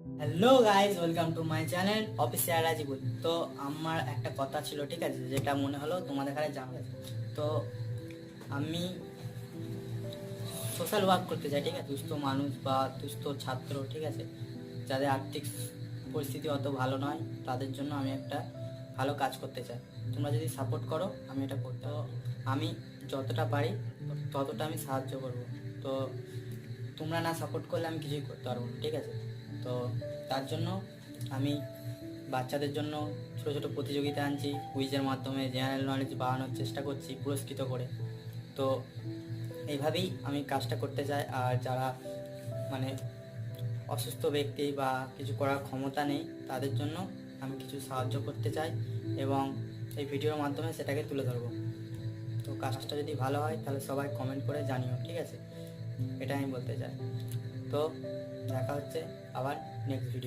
Hello guys welcome to my channel official Rajibul তো আমার একটা কথা ছিল, ঠিক আছে? যেটা মনে হলো তোমাদের কাছে জানবে। তো আমি সোশ্যাল ওয়ার্ক করতে চাই, ঠিক আছে? দুস্থ মানুষ বা দুস্থ ছাত্র, ঠিক আছে? যাদের আর্থিক পরিস্থিতি অত ভালো নয়, তাদের জন্য আমি একটা ভালো কাজ করতে চাই। তোমরা যদি সাপোর্ট করো, আমি এটা করতে। আমি যতটা পারি, ততটা আমি সাহায্য করব। তো তোমরা না সাপোর্ট করলে আমি কিছুই করতে পারব না, ঠিক আছে? তো তার জন্য আমি বাচ্চাদের জন্য ছোটো ছোটো প্রতিযোগিতা আনছি, কুইজের মাধ্যমে জেনারেল নলেজ বাড়ানোর চেষ্টা করছি পুরস্কৃত করে। তো এইভাবেই আমি কাজটা করতে চাই, আর যারা মানে অসুস্থ ব্যক্তি বা কিছু করার ক্ষমতা নেই, তাদের জন্য আমি কিছু সাহায্য করতে চাই এবং এই ভিডিওর মাধ্যমে সেটাকে তুলে ধরবো। তো কাজটা যদি ভালো হয়, তাহলে সবাই কমেন্ট করে জানিও, ঠিক আছে? এটা আমি বলতে চাই। তো দেখা হচ্ছে আবার নেক্সট ভিডিও